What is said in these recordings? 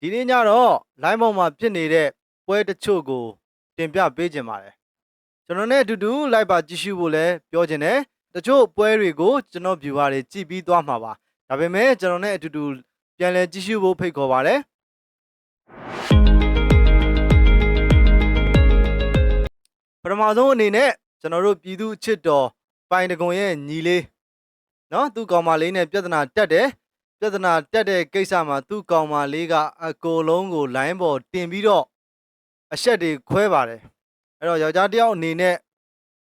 ဒီနေ့ညတော့ line ပေါ်မှာဖြစ်နေတဲ့ပွဲတချို့ကို တင်ပြပေးခြင်းပါတယ်ကျွန်တော်နဲ့အတူတူ live ပါကြည့်ရှုဖို့လည်းပြောခြင်းတယ်တချို့ပွဲတွေကိုကျွန်တော် viewer တွေကြည့်ပြီးသွားမှာပါဒါပေမဲ့ကျွန်တော်နဲ့အတူတူပြန်လည်ကြည့်ရှုဖို့ဖိတ်ခေါ်ပါတယ်ပထမဆုံးအနေနဲ့ကျွန်တော်တို့ပြည်သူအချစ်တော်ပိုင်တကွန်ရဲ့ညီလေးနော်သူ့ကောင်မလေးနဲ့ပြဿနာတက်တယ် ပြဿနာတက်တဲ့ကိစ္စမှာသူ့ကောင်မလေးကအကိုလုံးကိုလိုင်းပေါ်တင်ပြီးတော့အဆက်တွေခွဲပါတယ်အဲ့တော့ယောက်ျားတစ်ယောက်အနေနဲ့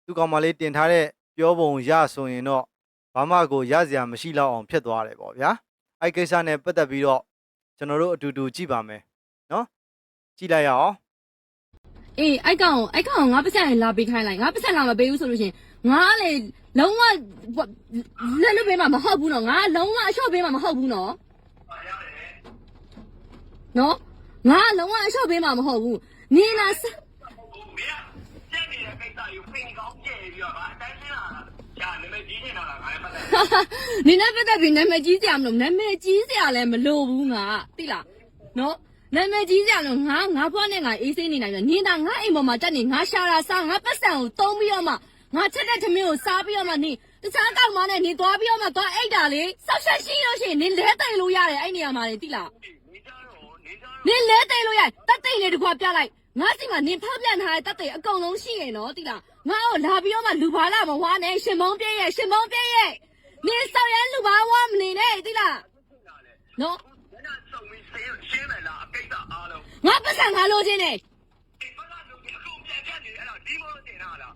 သူ့ကောင်မလေးတင်ထားတဲ့ပြောပုံရဆိုရင်တော့ဘာမှကိုရစရာမရှိတော့အောင်ဖြစ်သွားတယ်ပေါ့ဗျာအဲ့ကိစ္စနဲ့ပတ်သက်ပြီးတော့ကျွန်တော်တို့အတူတူကြည့်ပါမယ်နော်ကြည့်လိုက်ရအောင်အေးအိုက်ကောင်အိုက်ကောင်ငါပတ်စံလာပေးခိုင်းလိုက်ငါပတ်စံလာမပေးဘူးဆိုလို့ရှရင်ငါကလေ လုံးဝလက်လွတ်ပေးမှာမဟုတ်ဘူးနော်ငါလုံးဝအလျှော့ပေးမှာမဟုတ်ဘူးနော်နော်ငါလုံးဝအလျှော့ပေးမှာမဟုတ်ဘူးနေနာစမင်းကကြက်နေတဲ့ကိစ္စကိုဖိန်ကောင်းပြဲပြီးတော့ဗာအတိုင်းရှင်းလာတာကြာနေမကြီးနေတာလားငါလည်းပတ်သက်နေနဲ့ပတ်သက်ပြီးနာမည်ကြီးစရာမလိုနာမည်ကြီးစရာလည်းမလိုဘူးငါသိလားနော်နာမည်ကြီးစရာလို့ငါငါဖွားနဲ့ငါအေးစိမ့်နေနိုင်တယ်နေတာငါအိမ်ပေါ်မှာတက်နေငါရှာတာစားငါပတ်စံကိုတုံးပြီးတော့မှ ငါချက်တဲ့သမင်းကိုစားပြီးတော့မှနေတခြားကောက်မနဲ့နေသွားပြီးတော့မှသွားအိတ်တာလေဆောက်ရှက်ရှိလို့ရှိရင်နေလဲတိုင်လို့ရတယ်အဲ့နေရာမှာလေသိလားနေကြတော့နေကြတော့နေလဲတိုင်လို့ရတက်တိတ်လေးတကွာပြလိုက်ငါစီမှာနေဖောက်ပြန်ထားတဲ့တက်တိတ်အကုန်လုံးရှိရင်နော်သိလားငါ့ကိုလာပြီးတော့မှလူပါလာမဝါနဲ့ရှင်မုံပြည့်ရဲ့ရှင်မုံပြည့်ရဲ့နေဆောက်ရန်လူပါဝါမနေနဲ့သိလားနော်ဘယ်နဲ့စုံပြီးရှင်းရှင်းမယ်လားအကိစ္စအားလုံးငါပတ်စံငါလိုချင်တယ် ဒီဘက်ကလူကြီးအကုန်ပြန်ချက်နေအဲ့တော့ဒီမောတင်တာလား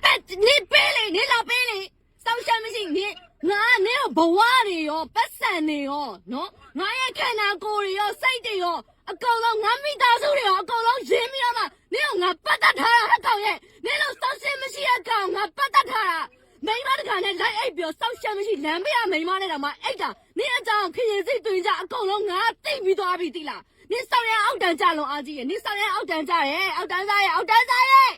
အဲ့ နေပေးလေနေလာပေးလေစောက်ရှမ်းမရှိနေငါနေဘဝတွေရောပတ်စံတွေရောနော်ငါရဲ့ခန္ဓာကိုယ်တွေရောစိတ်တွေရောအကုန်လုံးငါမိသားစုတွေရောအကုန်လုံးရင်းပြီးတော့မှနေကငါပတ်သက်ထားတာဟဲ့ကောင်ရဲ့နေလို့စောက်ရှမ်းမရှိတဲ့ကောင်ငါပတ်သက်ထားတာမိမတကနဲ့လိုက်အိပ်ပြီးစောက်ရှမ်းမရှိလမ်းမရမိမနဲ့တော့မှအိတ်တာနေအကြောင်းခရင်စိတ်တွင်ကြအကုန်လုံးငါသိပြီးသွားပြီတိလားနေဆောင်ရအောက်တန်းကြလုံးအားကြီးရဲ့နေဆောင်ရအောက်တန်းကြရဲ့အောက်တန်းစားရဲ့အောက်တန်းစားရဲ့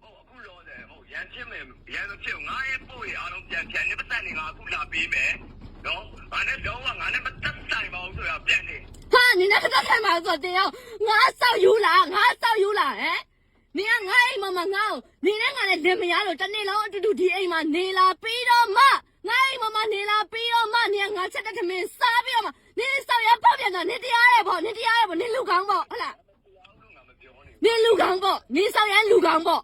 ဟုတ်အခုလောတယ်ဟုတ် ရန်ဖြစ်မယ်ရန်ဖြစ်ငါရဲ့ပို့ရအောင်ပြန်ပြန်နေပတ်သက်နေငါအခုလာပေးမယ်နော်ငါနဲ့လုံးဝငါနဲ့မသက်ဆိုင်ပါဘူးဆိုတာပြန်နေဟာနင်နဲ့သက်ဆိုင်ပါဆိုတင်အောင်ငါဆောက်ယူလားငါဆောက်ယူလားဟဲ့နင်ကငါအိမ်မှာမငါ့ကိုနင်နဲ့ငါနဲ့တင်မရလို့တနေ့လုံးအတူတူဒီအိမ်မှာနေလာပြီးတော့မှငါအိမ်မှာမနေလာပြီးတော့မှနင်ကငါချက်တဲ့ခမင်းစားပြီးတော့မှနင်ဆောက်ရပေါ့ပြန်တော့နင်တရားရပေါ့နင်တရားရပေါ့နင်လူကောင်းပေါ့ဟုတ်လားနင်လူကောင်းပေါ့နင်ဆောက်ရလူကောင်းပေါ့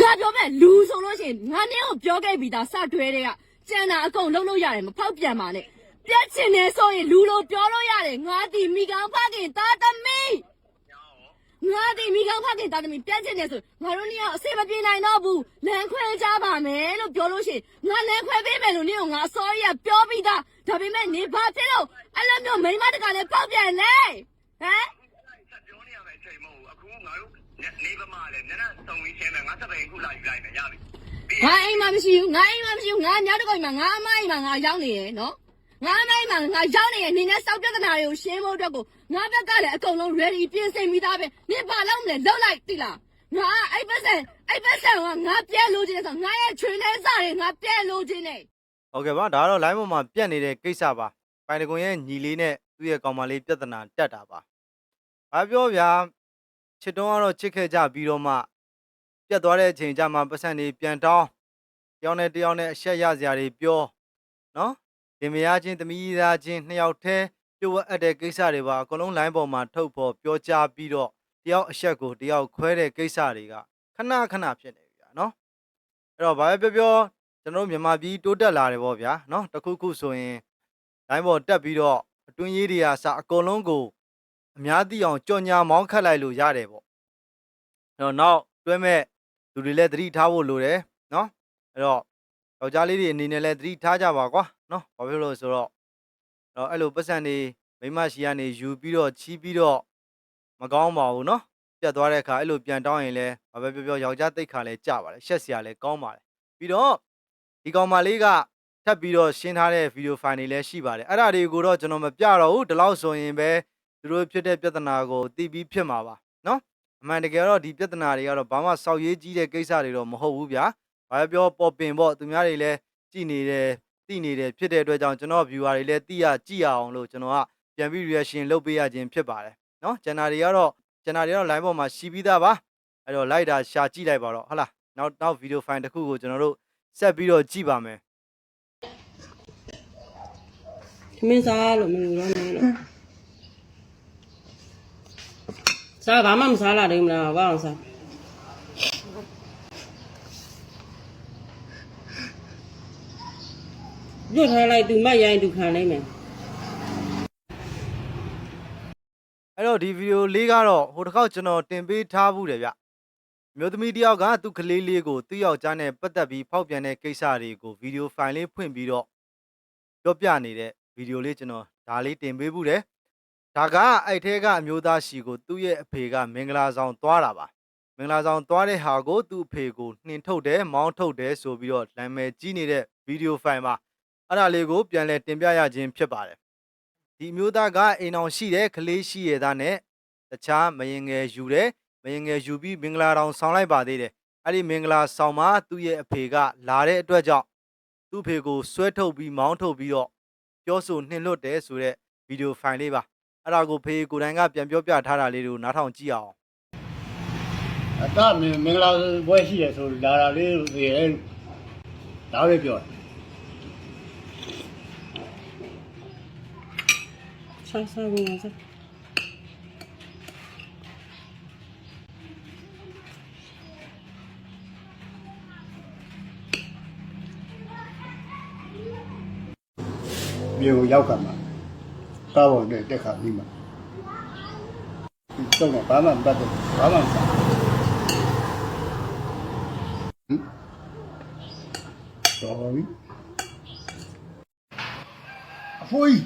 ငါပြောမဲ့လူဆိုလို့ရှိရင်ငါနင်းကိုပြောခဲ့ပြီးသားစတွဲတဲ့ကကျန်တာအကုန်လုံးလို့ရတယ်မဖောက်ပြန်ပါနဲ့ပြတ်ချင်နေဆိုရင်လူလိုပြောလို့ရတယ်ငါဒီမိကောင်ဖခင်သားသမီးငါဒီမိကောင်းဖခင်တာသမီးပြတ်ချင်တယ်ဆိုငါတို့နှစ်ယောက်အစိမပြေနိုင်တော့ဘူးလမ်းခွဲကြပါမယ်လို့ပြောလို့ရှိရင်ငါလမ်းခွဲပေးမယ်လို့နင့်ကငါ sorry ကပြောပြီးသားဒါပေမဲ့နေဘာဖြစ်လို့အဲ့လိုမျိုးမိန်းမတကလည်းပေါက်ပြန်လဲဟမ် ဆက်ပြောနေရမယ်အချိန်မဟုတ်ဘူးအခုငါတို့ နေပမာလဲနည်းနည်းစုံပြီးရှင်းမယ်ငါစပိန်ခုလာယူလိုက်မယ်ရပြီပြီးငါအိမ်မှာမရှိဘူးငါအိမ်မှာမရှိဘူးငါညတကောက်မှာငါအမအိမ်မှာငါရောက်နေရယ်နော်ငါအမအိမ်မှာငါရောက်နေရယ်နေနဲ့စောက်ပြဿနာတွေကိုရှင်းဖို့အတွက်ကိုငါဘက်ကလည်းအကုန်လုံး ready ပြင်ဆင်ပြီးသားပဲနေဘာလုပ်မလဲလုပ်လိုက်တိလားငါအဲ့ပတ်စံအဲ့ပတ်စံကငါပြဲလို့ခြင်းဆိုငါရဲ့ချွေနှဲစားတွေငါပြဲလို့ခြင်းနေဟုတ်ကဲ့ပါဒါကတော့ line ပေါ်မှာပြတ်နေတဲ့ကိစ္စပါပိုင်တကွန်ရဲ့ညီလေးနဲ့သူ့ရဲ့ကောင်မလေးပြဿနာတက်တာပါဘာပြောဗျာ ချစ်တုံးကတော့ချစ်ခဲ့ကြပြီးတော့မှပြတ်သွားတဲ့အချိန်ကျမှပတ်စံတွေပြန်တောင်းတယောက်နဲ့တယောက်နဲ့အဆက်ရစရာတွေပြောနော်ဒီမယားချင်းတမီးသားချင်းနှစ်ယောက်တည်းပြုတ်ဝအပ်တဲ့ကိစ္စတွေပါအကုန်လုံး line ပေါ်မှာထုတ်ဖို့ပြောကြားပြီးတော့တယောက်အဆက်ကိုတယောက်ခွဲတဲ့ကိစ္စတွေကခဏခဏဖြစ်နေပြီဗျာနော်အဲ့တော့ဘာပဲပြောပြောကျွန်တော်မြန်မာပြည်တိုးတက်လာတယ်ဗောဗျာနော်တခုခုဆိုရင် line ပေါ်တက်ပြီးတော့အတွင်းရေးတွေအားစအကုန်လုံးကို အများသိအောင်ကြော်ညာမောင်းခတ်လိုက်လို့ရတယ်ပေါ့အဲ့တော့နောက်တွဲမဲ့လူတွေလည်းသတိထားဖို့လိုတယ်နော်အဲ့တော့ယောက်ျားလေးတွေအနေနဲ့လည်းသတိထားကြပါကွာနော်ဘာဖြစ်လို့ဆိုတော့အဲ့တော့အဲ့လိုပတ်စံနေမိမရှိကနေယူပြီးတော့ချီးပြီးတော့မကောင်းပါဘူးနော်ပြတ်သွားတဲ့အခါအဲ့လိုပြန်တောင်းရင်လည်းဘာပဲပြောပြောယောက်ျားတိတ်ခါလဲကြပါလေရှက်စရာလဲကောင်းပါလေပြီးတော့ဒီကောင်မလေးကထပ်ပြီးတော့ရှင်းထားတဲ့ဗီဒီယိုဖိုင်တွေလည်းရှိပါတယ်အဲ့ဒါတွေကိုတော့ကျွန်တော်မပြတော့ဘူးဒီလောက်ဆိုရင်ပဲ သူတို့ဖြစ်တဲ့ပြဿနာကိုသိပြီးဖြစ်မှာပါနော်အမှန်တကယ်တော့ဒီပြဿနာတွေကတော့ဘာမှဆောက်ရေးကြီးတဲ့ကိစ္စတွေတော့မဟုတ်ဘူးဗျာဘာပြောပေါ်ပင်ပေါ့သူများတွေလည်းကြည်နေတယ်သိနေတယ်ဖြစ်တဲ့အတွက်ကြောင့်ကျွန်တော် viewer တွေလည်းသိရကြည့်ရအောင်လို့ကျွန်တော်ကပြန်ပြီး reaction လုပ်ပေးရခြင်းဖြစ်ပါတယ်နော်ကျွန်တော်တွေကတော့ကျွန်တော်တွေကတော့ line ပေါ်မှာရှိပြီးသားပါအဲ့တော့ light တာရှာကြည့်လိုက်ပါတော့ဟုတ်လားနောက်နောက် video file တစ်ခုကိုကျွန်တော်တို့ဆက်ပြီးတော့ကြည့်ပါမယ်ခမင်းစားလို့မလို့တော့နေလို့ စားဘာမှမစားလာတယ်မလားဘာအောင်စားလွတ်ထားလိုက်သူမတ်ရိုင်းသူခံနိုင်မယ်အဲ့တော့ဒီဗီဒီယိုလေးကတော့ဟိုတစ်ခေါက်ကျွန်တော်တင်ပေးထားဘူးတယ်ဗျအမျိုးသမီးတစ်ယောက်ကသူ့ကလေးလေးကိုသူ့ယောက်ျားနဲ့ပတ်သက်ပြီးဖောက်ပြန်တဲ့ကိစ္စတွေကိုဗီဒီယိုဖိုင်လေးဖွင့်ပြီးတော့ပြောပြနေတဲ့ဗီဒီယိုလေးကျွန်တော်ဒါလေးတင်ပေးဘူးတယ် ဒါကအဲ့ထဲကအမျိုးသားရှီကိုသူ့ရဲ့အဖေကမင်္ဂလာဆောင်သွားတာပါမင်္ဂလာဆောင်သွားတဲ့ဟာကိုသူ့အဖေကိုနှင်ထုတ်တယ်မောင်းထုတ်တယ်ဆိုပြီးတော့နာမည်ကြီးနေတဲ့ဗီဒီယိုဖိုင်မှာအဲ့ဒါလေးကိုပြန်လည်တင်ပြရခြင်းဖြစ်ပါတယ်ဒီအမျိုးသားကအိမ်အောင်ရှိတဲ့ကလေးရှိရသားနဲ့တခြားမရင်ငယ်ယူတယ်မရင်ငယ်ယူပြီးမင်္ဂလာတောင်ဆောင်လိုက်ပါသေးတယ်အဲ့ဒီမင်္ဂလာဆောင်မှာသူ့ရဲ့အဖေကလာတဲ့အတွက်ကြောင့်သူ့အဖေကိုဆွဲထုတ်ပြီးမောင်းထုတ်ပြီးတော့ပြောဆိုနှင်လွတ်တယ်ဆိုတဲ့ဗီဒီယိုဖိုင်လေးပါ အဲ့ဒါကိုဖေကိုယ်တိုင်ကပြန်ပြောပြထားတာလေးကိုနားထောင်ကြည့်အောင်အတမင်မင်္ဂလာပွဲရှိတယ်ဆိုလာတာလေးလို့သိရဲဒါပဲပြောတယ်စားစားဝင်စားမြေကိုရောက်ခါမှာ ကားပေါ်နဲ့တက်ခါပြီးမှာဒီတော့ဘာမှမပတ်တယ်ဘာမှမစားဟင်တော်ပြီအဖိုးကြီး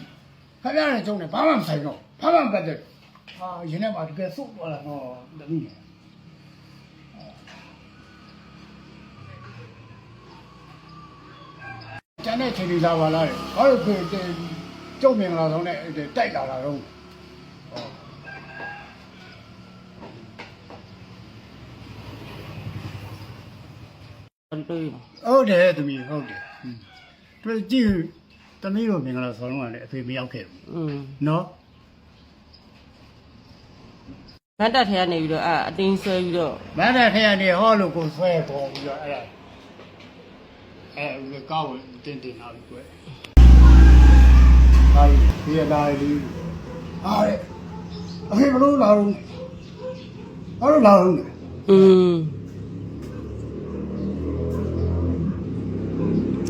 ခရရတဲ့ကျုံနဲ့ဘာမှမဆိုင်တော့ဘာမှမပတ်တယ်ဟာရင်ထဲမှာတကယ်စုပ်သွားတာတော့တမိတယ်ကျန်တဲ့ချိန်ဒီစားပါလားတဲ့ဘာလို့ဖေ ကျုပ်မင်္ဂလာဆောင်နဲ့တိုက်လာတာတော့ဟောတွေးဟုတ်တယ်သမီးဟုတ်တယ်ဟွန်းတွေ့ကြည့်သမီးတို့မင်္ဂလာဆောင်တော့လည်းအဖေမရောက်ခဲ့ဘူးอืมနော်ဗတ်တက်ထဲကနေပြီးတော့အာအတင်းဆွဲပြီးတော့မန္တထဲကနေဟောလို့ကိုဆွဲပေါ်ပြီးတော့အဲ့ဒါအဲဦးကောက်ဝင်တင်တင်လာပြီကွ ယ်ဟာဒီရလာလေးဟာတဲ့အဖေဘလို့လာတော့ဘာလို့လာတော့လဲอืม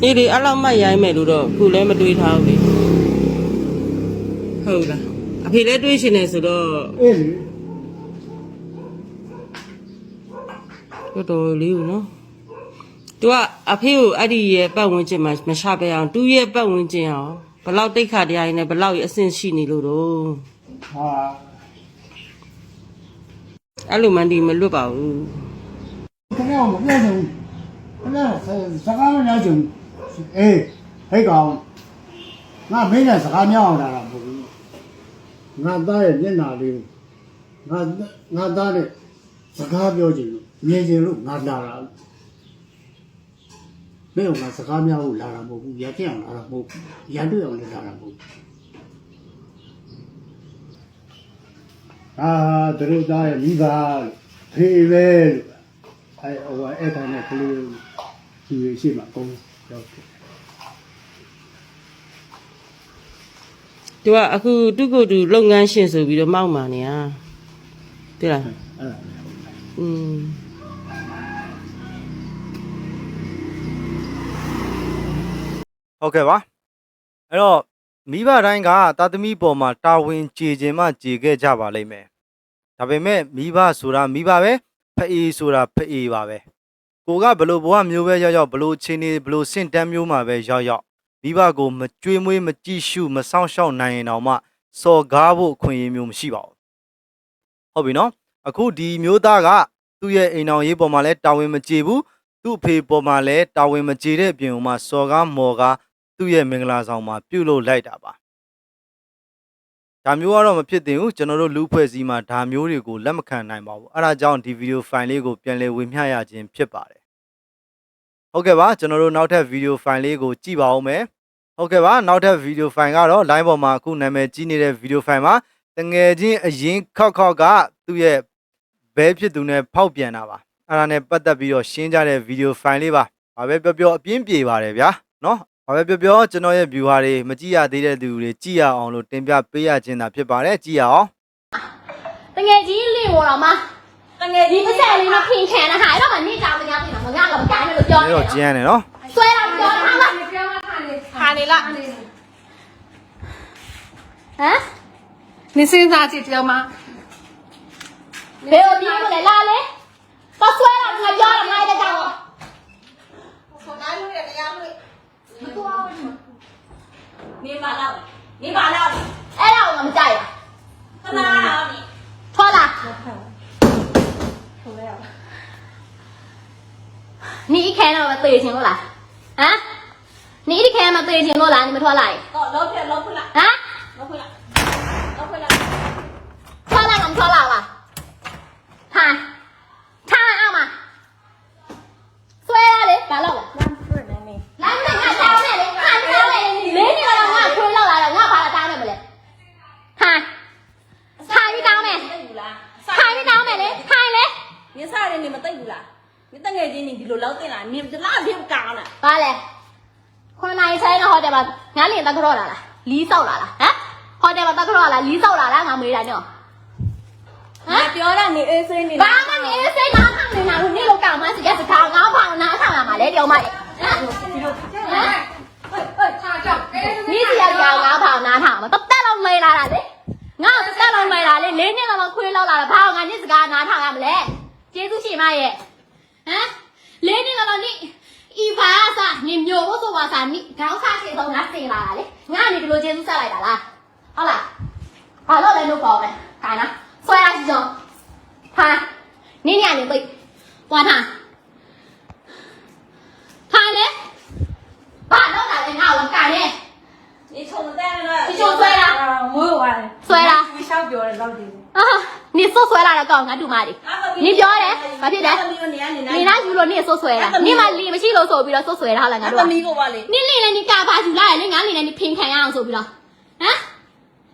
အေးဒီအဲ့လောက်မတ်ရိုင်းမယ်လို့တော့ခုလည်းမတွေးထားဘူးလေဟုတ်လားအဖေလည်းတွေးရှင်နေဆိုတော့အေးလေတော်တော်လေးဦးနော်သူကအဖေကိုအဲ့ဒီရဲ့ပတ်ဝန်းကျင်မှာမချပဲအောင်သူ့ရဲ့ပတ်ဝန်းကျင်အောင် ဘလောက်တိတ်ခါတရားရင်းနဲ့ဘလောက်ရအဆင့်ရှိနေလို့တော့ဟာအဲ့လိုမှန်ဒီမလွတ်ပါဘူးခင်ဗျားမပြောချင်ဘူးခင်ဗျားစကားမများချင်ဘူးအေးဟဲ့ကောင်ငါမင်းနဲ့စကားများအောင်လာတာမဟုတ်ဘူးငါသားရဲ့မျက်နှာလေးကိုငါငါသားနဲ့စကားပြောချင်လို့မြင်ချင်လို့ငါလာတာ မင်းကငါစကားများဖို့လာတာမဟုတ်ဘူးရပြအောင်လာတာမဟုတ်ဘူးရတွေ့အောင်လည်းလာတာမဟုတ်ဘူးအာတို့သားရဲ့မိဘလို့ဖေးပဲလို့အဲဟိုအဲ့တိုင်းနဲ့ကလေးသူရရှိမှာအကုန်ရောက်တယ်သူကအခုသူ့ကိုယ်သူလုပ်ငန်းရှင်ဆိုပြီးတော့မောက်မာနေရသိလားအဲ့ဒါอืม ဟုတ်ကဲ့ပါအဲ့တော့မိဘတိုင်းကတာသမီပေါ်မှာတာဝန်ကျေခြင်းမှကျေခဲ့ကြပါလိမ့်မယ်ဒါပေမဲ့မိဘဆိုတာမိဘပဲဖအေးဆိုတာဖအေးပါပဲကိုကဘလို့ဘဝမျိုးပဲရောက်ရောက်ဘလို့ချင်းနေဘလို့စင့်တန်းမျိုးမှာပဲရောက်ရောက်မိဘကိုမကြွေးမွေးမကြည့်ရှုမစောင့်ရှောက်နိုင်ရင်တော့မှစော်ကားဖို့အခွင့်အရေးမျိုးမရှိပါဘူးဟုတ်ပြီနော်အခုဒီမျိုးသားကသူ့ရဲ့အိမ်တော်ရေးပေါ်မှာလဲတာဝန်မကျေဘူးသူ့အဖေပေါ်မှာလဲတာဝန်မကျေတဲ့အပြင်မှာစော်ကားမော်ကား သူ့ရဲ့မင်္ဂလာဆောင်မှာပြုတ်လို့လိုက်တာပါဒါမျိုးကတော့မဖြစ်သင့်ဘူးကျွန်တော်တို့လူဖွဲ့စည်းမှာဒါမျိုးတွေကိုလက်မခံနိုင်ပါဘူးအဲဒါကြောင့်ဒီဗီဒီယိုဖိုင်လေးကိုပြန်လည်ဝေမျှရခြင်းဖြစ်ပါတယ်ဟုတ်ကဲ့ပါကျွန်တော်တို့နောက်ထပ်ဗီဒီယိုဖိုင်လေးကိုကြည့်ပါဦးမယ်ဟုတ်ကဲ့ပါနောက်ထပ်ဗီဒီယိုဖိုင်ကတော့ line ပေါ်မှာအခုနာမည်ကြီးနေတဲ့ဗီဒီယိုဖိုင်မှာတငယ်ချင်းအရင်ခောက်ခောက်ကသူ့ရဲ့ဘဲဖြစ်သူနဲ့ဖောက်ပြန်တာပါအဲ့ဒါနဲ့ပတ်သက်ပြီးတော့ရှင်းကြတဲ့ဗီဒီယိုဖိုင်လေးပါဘာပဲပြောပြောအပြင်းပြေပါတယ်ဗျာနော် 好嘞，表彪，今朝也比划嘞，没记下对嘞，对嘞，记下网路电边背下钱呐，别把嘞记下哦。等眼睛累我了吗？等眼睛不在了吗？平看了还要把你家的伢子伢子伢子不干了，掉了。没有见了咯。摔了，掉了，看你了。看你了。嗯？你身上几条吗？没有，你不来拉嘞。把摔了，他掉了，他还在我。我拿你的伢子。બધું આવડે છે. ની માં લાવ ની માં લાવ એલા હું આમ જાય ખલા આવની થોડા ถูกแล้ว你一开那我对钱过来啊你一开那对钱过来你们拖来ก็ลบเถอะลบพุ่นละ啊ลบพุ่นละลบพุ่นละ拖来我们拖来了哈 တော့လာလားလီးဆောက်လာလားဟမ်ဟိုတယ်မှာတက်ခရော့လာလီးဆောက်လာလားငါမေးတာညောဟမ်ပြောတာနေအေးဆေးနေဘာမှနေအေးဆေးနားခံနေတာလို့နေလို့တောင်းမှစရစကားငါဘာနားခံလာမှာလဲတောင်မလေးဟမ်ဒီလိုဟမ်เอ้ยเอ้ยชาจ้ะเอ๊ะนี่เสียยาวงาผ่านาถามาตะตะลงเลยล่ะล่ะดิငါ့ကိုတက်လုံးလိုက်တာလေလေးနှစ်လောက်ခွေးလောက်လာတာဘာငါညစ်စကားနားထောင်ရမလဲကျေးဇူးရှင်မရဲ့ဟမ်လေးနှစ်လောက်နိ 拿胖俺们来？接住起嘛耶？啊？连年了你。一发啥？你苗我说话啥？你刚啥时候俺谁来了的？俺你这个接住下来的啦。好了，好了，来就搞呗，干了，摔下去就。看，你娘的背，我看，看嘞，把老大人拿我干嘞，你冲在了。你冲摔了。没有啊。摔了。你小表的老弟。 အာနေဆွဆွဲလာတဲ့ကောင်ငါတူမလေးနေပြောတယ်ဘာဖြစ်လဲနေလားယူလို့နေဆွဆွဲလာနေမလီမရှိလို့ဆိုပြီးတော့ဆွဆွဲလာလားငါတို့ကသမီးကိုပါလေနေလေလည်းနေကဘာယူလာတယ်လေငါနေလည်းနေဖင်ခံရအောင်ဆိုပြီးတော့ဟမ်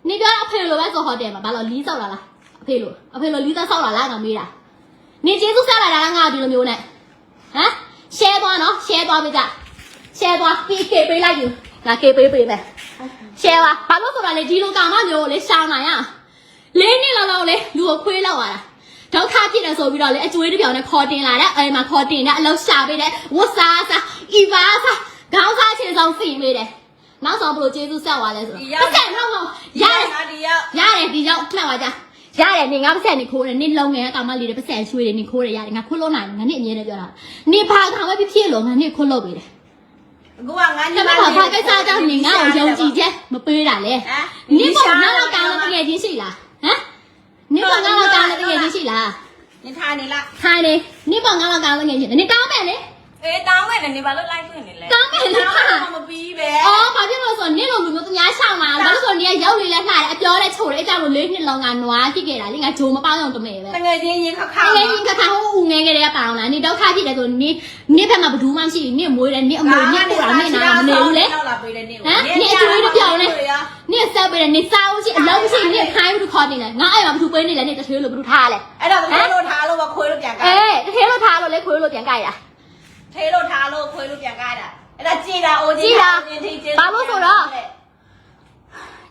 နေပြောအဖေလိုပဲဆိုဟိုတယ်မှာဘာလို့လီးဆောက်လာလားအဖေလိုအဖေလိုလီးသားဆောက်လာလားငါမေးတာနေကျေးဇူးဆက်လာတာလားငါဒီလိုမျိုးနဲ့ဟမ် share သွားနော် share သွားပေးကြ share သွား PK ပေးလိုက်ယူငါ K ပေးပေးမယ် share ပါဘာလို့ဆိုတာလဲဒီလိုကောင်မမျိုးကိုလေရှာနိုင်ရ လေးနှစ်လောက်လောက်လဲလူကိုခွေးလောက်လာတာဒုက္ခဖြစ်တယ်ဆိုပြီးတော့လေအကျွေးတစ်ပြောင်နဲ့ခေါ်တင်လာတဲ့အဲမှာခေါ်တင်တဲ့အလောက်ရှာပေးတဲ့ဝတ်စားစားဤပါစားခေါင်းစားချေဆောင်စီမေးတယ်နောက်ဆုံးဘလို့ကျေးဇူးဆက်သွားလဲဆိုတော့ပတ်ဆက်ဟုတ်ဟုတ်ရတယ်ရတယ်ဒီရောက်မှတ်ပါကြရတယ်နေငါပတ်ဆက်နေခိုးတယ်နေလုံငယ်ကောင်မလေးတွေပတ်ဆက်ရွှေတွေနေခိုးတယ်ရတယ်ငါခိုးလို့နိုင်ငါနေအမြဲတည်းပြောတာနေဘာကောင်ပဲဖြစ်ဖြစ်လို့ငါနေခိုးလို့ပေးတယ်ကိုကငါညီမလေးဘာကိစ္စကြောင့်နေငါ့ကိုယုံကြည်ချက်မပေးတာလဲနင့်ပေါ့နောက်တော့ကောင်လည်းတကယ်ချင်းရှိလား နင့်ပေါင်ငါလောက်ကောင်းတဲ့ငွေချင်းရှိလားနင်ထိုင်နေလားထိုင်နေနင့်ပေါင်ငါလောက်ကောင်းတဲ့ငွေချင်းနင်တောင်းမယ်လေအေးတောင်းမယ်လေနင်ဘာလို့လိုက်ဖွင့်နေလဲတောင်းမယ်လေခါမပြီးပဲအော်ဘာဖြစ်လို့ဆိုနင့်လိုလူမျိုးသူများရှောင်လာဘာလို့ဆိုနင်ကရောက်လေလဲလှတယ်အပြောနဲ့ချိုတယ်အဲ့ကြောင့်လို့လေးနှစ်လောင်ကနွားကြည့်ခဲ့တာလေငါဂျိုမပေါအောင်တမယ်ပဲငွေချင်းရင်ခါခါငွေချင်းခါခါဟိုဦးငယ် ကလေးကပေါင်းလာနေတော့ခါဖြစ်တယ်ဆိုနေနေဖက်မှာဘဒူးမှမရှိနေမွေးတယ်နေအမွေနေပို့တာနေနာမနေဘူးလေနေဆက်ပေးတယ်နေစားဦးရှိအလုံးရှိနေခိုင်းဘူးခေါ်နေတယ်ငါအဲ့မှာဘဒူးပေးနေလဲနေတထေးလို့ဘဒူးထားလဲအဲ့တော့သေးလို့ထားလို့မခွေးလို့ပြန်ကြိုက်အေးတထေးလို့ထားလို့လေခွေးလို့ပြန်ကြိုက်တာသေးလို့ထားလို့ခွေးလို့ပြန်ကြိုက်တာအဲ့ဒါကြည်တာအိုကြီး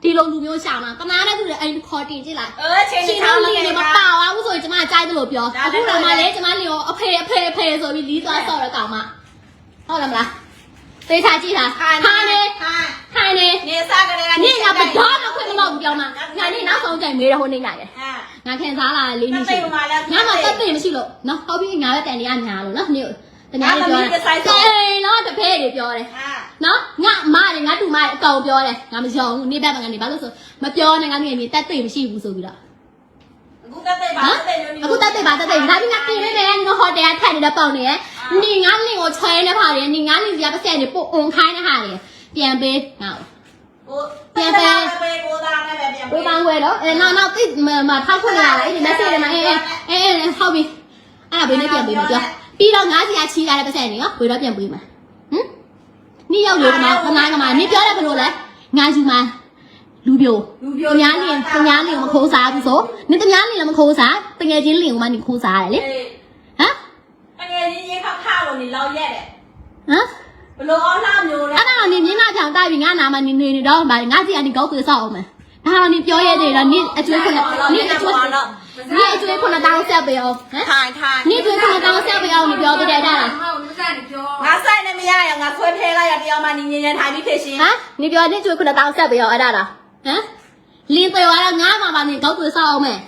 ဒီလိုလူမျိုးရှာမှာကမားတဲ့သူတွေအဲ့ခေါ်တင်ကြည့်လိုက် เออချင်း ချင်း ထား တော့ လို့ လင်းနေမပါဘူးဆိုရင်ကျမကြိုက်တယ်လို့ပြောအခုတော့မှလေကျမလင်းကိုအဖေအဖေအဖေဆိုပြီးလီးသွားဆော့ရကောင်မဟုတ်လားမလားသေချာကြည့်တာ ခိုင်း ခိုင်းနေ ခိုင်း ခိုင်းနေ နေစားကြတယ်က နင့်ကဘတော်မခွင့်မလို့ပြောမှာငါနေ့နောက်ဆုံးကြိုင်မေးတော့ဟိုနေနိုင်တယ် ဟာ ငါခင်စားလာလေးမရှိ တတ်သိမှလည်း ငါမှတက်သိမရှိလို့နော်ဟုတ်ပြီငါပဲတန်တရားညာလို့နော်နေ့တညာလေးပြော အဲ့ဒါမင်းတစ်ဆိုင်ဆုံး တယ်နော်တဖဲတွေပြောတယ် ဟာ နော်ငါမတယ်ငါတူမတယ်အကောင်ပြောတယ်ငါမယုံဘူးနေ့ဘက်မှာငါနေဘာလို့ဆိုမပြောနဲ့ငါငယ်မြေတက်သိမရှိဘူးဆိုပြီးတော့အခုတက်သိပါတက်သိလို့အခုတက်သိပါတက်သိငါဒီငါပြင်နေတယ်ငါဟိုတယ်ထိုင်နေတဲ့ပေါင်နေရနေငါလင်ကိုချဲနေပါလေနေငါလင်စီကပတ်စံနေပို့အုံခိုင်းနေဟာလေပြန်ပေးငါကိုပြန်ပြန်ပေးကိုသားနဲ့ပဲပြန်ဝေးပန်းဝဲတော့အဲနောက်နောက်သိမထောက်ခွင့်ရလားအဲ့ဒီ message တွေမှာအဲအဲအဲဟုတ်ပြီအဲ့ဒါဘေးနဲ့ပြန်ပေးမှာပြောပြီးတော့ငါးစီကချီးလာတဲ့ပတ်စံနေရောဝေးတော့ပြန်ပေးမှာ နှစ်ယောက်လေးကမခဏကမနင်ပြောတယ်ဘယ်လိုလဲငါယူမှာလူပြိုလူပြိုတများလင်တများလင်ကိုမခိုးစားဘူးဆိုနင်တများလင်လည်းမခိုးစားတငယ်ချင်းလင်ကိုမှနင်ခိုးစားရတယ်လေဟမ်တငယ်ချင်းရေခါခါကိုနင်လောက်ရက်တယ်ဟမ်ဘလို့အောင်လှမျိုးလဲအဲ့ဒါတော့နင်မျက်နှာဖြောင်တိုက်ပြီးငါနာမှာနင်နေနေတော့ဗါငါစီအန်ဒီကောက်သွေးဆောက်အောင်မယ် ဒါတော့နင်ပြောရတယ်တော့နင်အကျွေးခွန်းနင်အကျွေးနင်အကျွေးခွန်းတောင်းဆက်ပေးအောင်ဟမ်ထိုင်ထိုင်နင်အကျွေးခွန်းတောင်းဆက်ပေးအောင်နင်ပြောပြတဲ့အဲ့ဒါလားငါဆိုင်နေမရရငါဆွဲဖဲလိုက်ရတရားမှနေညင်ညင်ထိုင်ပြီးဖြစ်ရှင်ဟမ်နင်ပြောနင်အကျွေးခွန်းတောင်းဆက်ပေးအောင်အဲ့ဒါလားဟမ်လင်းတွေဝါတော့ငါမှပါနင်ကောက်သွေးဆောက်အောင်မယ်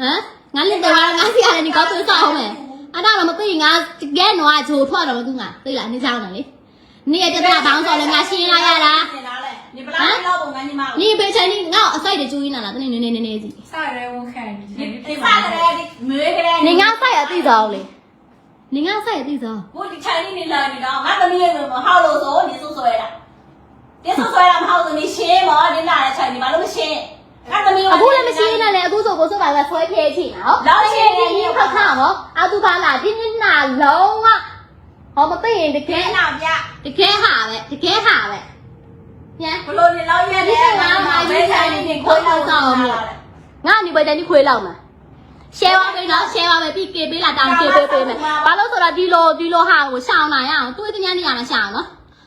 ဟမ်ငါလင်းတွေဝါတော့ငါစီကနေနင်ကောက်သွေးဆောက်အောင်မယ်အဲ့ဒါတော့မသိငါတကယ်တော့ချိုထွက်တော့မကူငါသိလားနင်ချောင်းတယ်လေ 你也就把绑走了，俺心拉呀啦。你不拉，你老公俺你妈。你别穿你，我晒的注意了啦，等你奶奶奶奶子。晒的我看你。你你晒的嘞，你没的嘞。你俺晒也最早嘞，你俺晒也最早。我你穿你你来你了，俺都没有好啰嗦，你说说的。你说说的好啰嗦，你信吗？你哪来穿？你妈都不信。俺都没有。我来没信了嘞，我说我说把那穿偏去了。老信你，你看看我，俺都把那今天那龙啊。 ဟောမသိရင်တကယ်လာဗျတကယ်ဟာပဲတကယ်ဟာပဲညဘလို့နေလောက်ရက်တယ်ငါမရေးချင်နေခွေးလောက်တော့မို့ငါနေပဲတန်းခွေးလောက်မှာ share ပါမယ်နော် share ပါမယ်ပြီးကေပေးလာတောင်းကေပေးပေးမယ်ဘာလို့ဆိုတော့ဒီလိုဒီလိုဟာကိုရှောင်းနိုင်ရအောင်တွေးတ냐နေရမှာရှောင်းနော်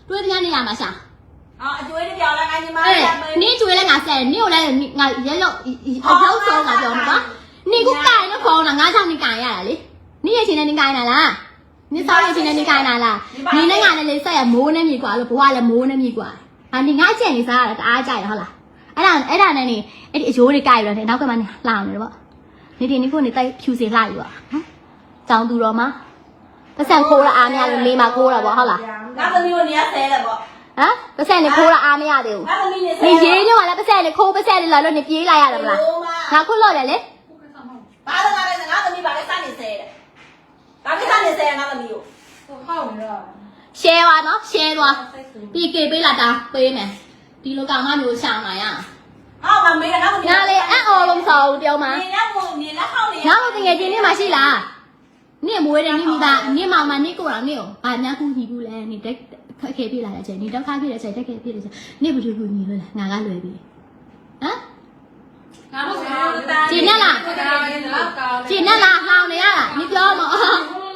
တွေးတ냐နေရမှာရှောင်းအော်အကျွေးတစ်ပြောင်းလာငါညီမလေးနင်းကျွေးလဲငါဆယ်နင်းကိုလဲငါရဲလို့အရောက်ဆုံးငါပြောမှာနော်နင်းကိုကိုင်တော့ခေါင်းလားငါကြောင့်နင်းကိုင်ရတာလေနင်းရဲ့ချင်းနဲ့နင်းကိုင်တာလား နင်စောင်းနေချင်းနဲ့နေခိုင်းတာလားနင်နဲ့ငါနဲ့လေဆက်ရမိုးနဲ့မြေကွာလို့ဘဝလည်းမိုးနဲ့မြေကွာဟာနင်ငါချက်နေစားရတာတအားကြရဟုတ်လားအဲ့ဒါအဲ့ဒါနဲ့နေအဲ့ဒီအရိုးတွေကြိုက်ရတော့နေနောက်ကမှနေလှအောင်လေပေါ့နေတင်နေကိုနေတိုက်ဖြူစီလှယူပါဟမ်ကြောင်သူတော်မှာပတ်စံခိုးရအားမရလို့နေမှာခိုးတာပေါ့ဟုတ်လားငါသမီးကိုနေရဆဲတယ်ပေါ့ဟမ်ပတ်စံနေခိုးရအားမရသေးဘူးနေရေးညောင်းလာပတ်စံနေခိုးပတ်စံနေလာလို့နေပြေးလိုက်ရတယ်မလားငါခုလော့တယ်လေဘာလို့ငါလဲငါသမီးဘာလဲစနေဆဲတယ် ဘာကိစ္စနေဆဲငါသမီးကိုဟောက်နေတော့ share ပါနော် share သွားပြီးကေပေးလာတာပေးမယ်ဒီလိုကောင်မမျိုးရှောင်းလာရအော်ငါမေးငါသမီးငါလေအံ့အော်လုံးစော်တယောက်မှာနေရမို့နေလက်ဟောက်နေငါတို့တကယ်ချင်းနေမှာရှိလားနေမွေးတယ်နေမိသားနေမောင်မနေကိုတော်နေကိုဘာများကူညီဘူးလဲနေတက်ခက်ခဲပြလာတဲ့အချိန်နေတော့ခါပြတဲ့အချိန်တက်ခဲပြတဲ့အချိန်နေဘယ်လိုကူညီလို့လဲငါကလွယ်ပြီဟမ် ငါတို့ကကျင်းနဲ့လားဒါရင်တော့ကောင်းကျင်းနဲ့လားဟောင်းနေရလားနေပြောမ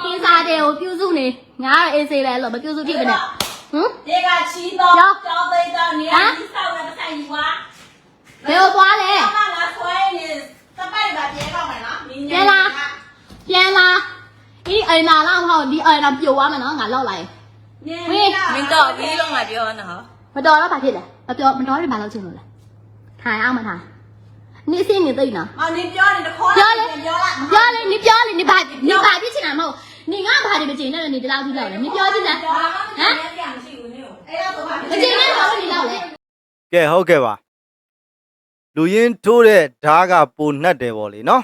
ခင်းစားတယ်ကိုပြုစုနေငါအေးစေးပဲလို့မပြုစုဖြစ်မနဲ့ဟမ်ဒီကချီတော့ကြောင်းသိတော့နေရာကြီးဆောက်ရတဲ့ဆိုင်ကြီးကွာဘယ်ကိုသွားလဲငါငါဆွဲနေစပိုက်ပါပြေတော့မယ်နော်ပြန်လာဒီအိမ်လာတော့မဟုတ်ဒီအိမ်တော့ပြိုသွားမယ်နော်ငါလောက်လိုက်မင်းတော့ပြီးလုံးမပြောနော်မတော်တော့ဘာဖြစ်လဲမပြောမတော်ရင်ဘာလုပ်ချင်လို့လဲထိုင်အောင်မထိုင် နေစင်းနေသိနော်အော်နေပြောနေတခေါ်ပြောလေပြောလိုက်ပြောလေနေပြောလေနေဘာနေဘာဖြစ်ချင်တာမဟုတ်နေငါဘာတွေမချင်နဲ့နေဒီလောက်ကြည့်လိုက်လေနေပြောကြည့်လားဟမ်ပြန်မရှိဘူးနေအဲ့တော့ဘာမချင်နဲ့တော့နေလောက်လေကဲဟုတ်ကဲ့ပါလူရင်းထိုးတဲ့ဓားကပိုနှက်တယ်ဗောလေနော်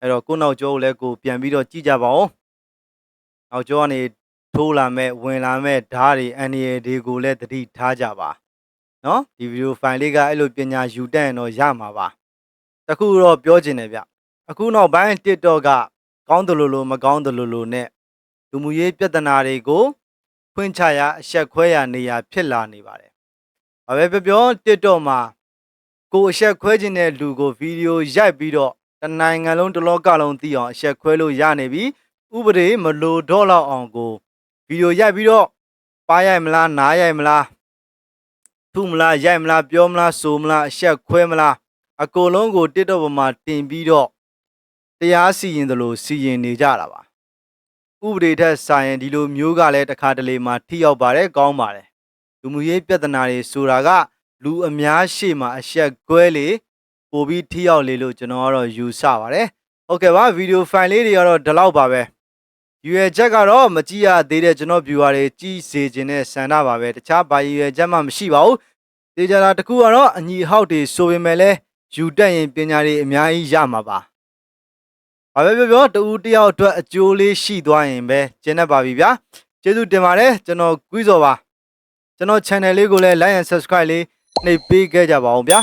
အဲ့တော့ကိုနောက်ကျောကိုလည်းကိုပြန်ပြီးတော့ကြည့်ကြပါဦးနောက်ကျောကနေထိုးလာမဲ့ဝင်လာမဲ့ဓားတွေအန်ရီတွေကိုလည်းသတိထားကြပါနော်ဒီဗီဒီယိုဖိုင်လေးကအဲ့လိုပညာယူတတ်ရင်တော့ရမှာပါ တခုတော့ပြောချင်တယ်ဗျအခုနောက်ပိုင်း TikTok ကကောင်းတယ်လို့လို့မကောင်းတယ်လို့လို့နဲ့လူမှုရေးပြဿနာတွေကိုဖွင့်ချရာအဆက်ခွဲရာနေရာဖြစ်လာနေပါတယ်။ဘာပဲပြောပြော TikTok မှာကိုယ်အဆက်ခွဲခြင်းတဲ့လူကိုဗီဒီယိုရိုက်ပြီးတော့တနိုင်ငံလုံးတစ်လောကလုံးသိအောင်အဆက်ခွဲလို့ရနေပြီ။ဥပဒေမလိုတော့လောက်အောင်ကိုဗီဒီယိုရိုက်ပြီးတော့ပါရိုက်မလားနားရိုက်မလားထုမလားရိုက်မလားပြောမလားဆိုမလားအဆက်ခွဲမလား အကုန်လုံးကို TikTok ပေါ်မှာတင်ပြီးတော့တရားစီရင်သလိုစီရင်နေကြတာပါ။ဥပဒေထက်ဆိုင်ရင်ဒီလိုမျိုးကလည်းတစ်ခါတလေမှာထိရောက်ပါတယ်ကောင်းပါတယ်လူမှုရေးပြဿနာတွေဆိုတာက လူအများရှေ့မှာအဆက်ကွဲလေပိုပြီးထိရောက်လေလို့ကျွန်တော်ကတော့ယူဆပါတယ်။ဟုတ်ကဲ့ပါဗီဒီယိုဖိုင်လေးတွေကတော့ဒီလောက်ပါပဲ။ရွယ်ချက်ကတော့မကြည့်ရသေးတဲ့ကျွန်တော် viewer တွေကြည့်စေခြင်းနဲ့ဆန္ဒပါပဲ။တခြားဘာရွယ်ချက်မှမရှိပါဘူး။တေချာတာတစ်ခုကတော့အညီအဟောက်တွေဆိုပေမဲ့လည်း ယူတက်ရင်ပညာတွေအများကြီးရမှာပါ။ဘာပဲပြောပြောတူတယောက်အတွက်အကျိုးလေးရှိသွားရင်ပဲကျင်းတတ်ပါပြီဗျာ။ကျေးဇူးတင်ပါတယ်ကျွန်တော်ကွီးစော်ပါကျွန်တော် channel လေးကိုလည်း like and subscribe လေးနှိပ်ပေးခဲ့ကြပါအောင်ဗျာ